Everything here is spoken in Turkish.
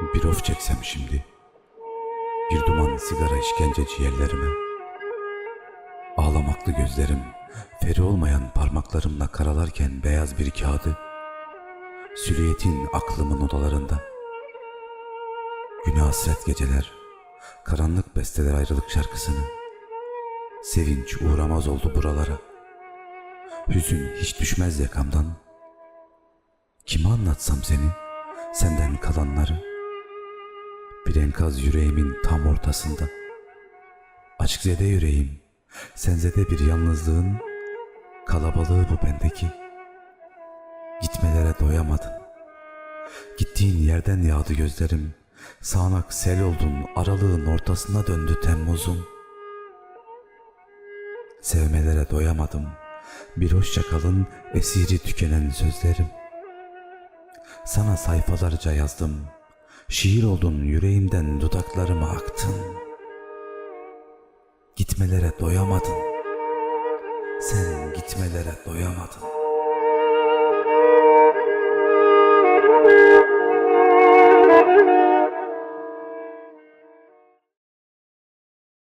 Bir of çeksem şimdi. Bir duman sigara işkence ciğerlerime. Ağlamaklı gözlerim, feri olmayan parmaklarımla karalarken beyaz bir kağıdı. Sülüyetin aklımın odalarında. Güne hasret geceler, karanlık besteler ayrılık şarkısını. Sevinç uğramaz oldu buralara. Hüzün hiç düşmez yakamdan. Kime anlatsam seni, senden kalanları? Bir enkaz yüreğimin tam ortasında. Açıkzede yüreğim, senzede bir yalnızlığın kalabalığı bu bendeki. Gitmelere doyamadın. Gittiğin yerden yağdı gözlerim. Sağanak sel oldun, aralığın ortasına döndü Temmuz'um. Sevmelere doyamadım. Bir hoşça kalın, esiri tükenen sözlerim. Sana sayfalarca yazdım. Şiir oldun yüreğimden dudaklarıma aktın. Gitmelere doyamadın. Sen gitmelere doyamadın.